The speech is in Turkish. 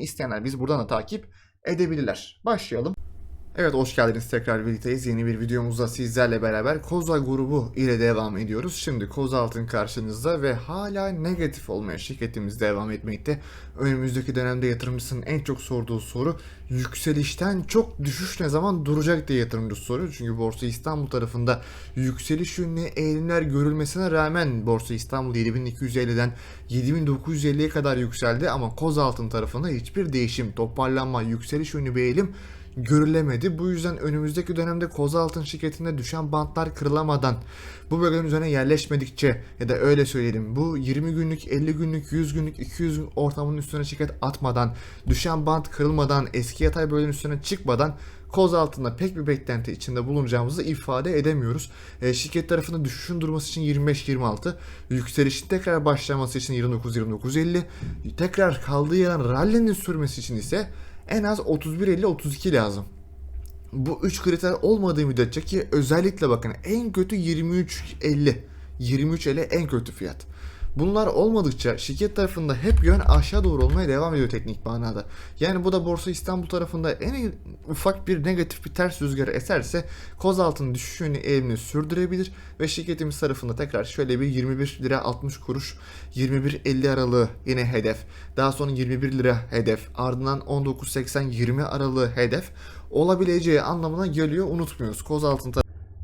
isteyenler biz buradan da takip edebilirler. Başlayalım. Evet hoş geldiniz tekrar birlikteyiz. Yeni bir videomuzda sizlerle beraber Koza grubu ile devam ediyoruz. Şimdi Koza Altın karşınızda ve hala negatif olmaya şirketimiz devam etmekte. Önümüzdeki dönemde yatırımcısının en çok sorduğu soru yükselişten çok düşüş ne zaman duracak diye yatırımcı soruyor. Çünkü Borsa İstanbul tarafında yükseliş yönlü eğilimler görülmesine rağmen Borsa İstanbul 7250'den 7950'ye kadar yükseldi ama Koza Altın tarafında hiçbir değişim, toparlanma, yükseliş yönlü bir eğilim görülemedi. Bu yüzden önümüzdeki dönemde koza altın şirketinde düşen bantlar kırılamadan bu bölgenin üzerine yerleşmedikçe ya da öyle söyleyelim bu 20 günlük, 50 günlük, 100 günlük, 200 gün ortamının üstüne şirket atmadan, düşen bant kırılmadan, eski yatay bölgenin üstüne çıkmadan koz altında pek bir beklenti içinde bulunacağımızı ifade edemiyoruz. E, şirket tarafında düşüşün durması için 25-26, yükselişin tekrar başlaması için 29-29-50, tekrar kaldığı yerden rally'nin sürmesi için ise en az 31-50-32 lazım. Bu 3 kriter olmadığı müddetçe ki özellikle bakın en kötü 23-50. 23-50 en kötü fiyat. Bunlar olmadıkça şirket tarafında hep yön aşağı doğru olmaya devam ediyor teknik manada. Yani bu da Borsa İstanbul tarafında en ufak bir negatif bir ters rüzgar eserse koz altının düşüş yönü eğilimini sürdürebilir ve şirketimiz tarafında tekrar şöyle bir 21 lira 60 kuruş 21.50 aralığı yine hedef. Daha sonra 21 lira hedef. Ardından 19.80-20 aralığı hedef olabileceği anlamına geliyor unutmuyoruz. Koz altın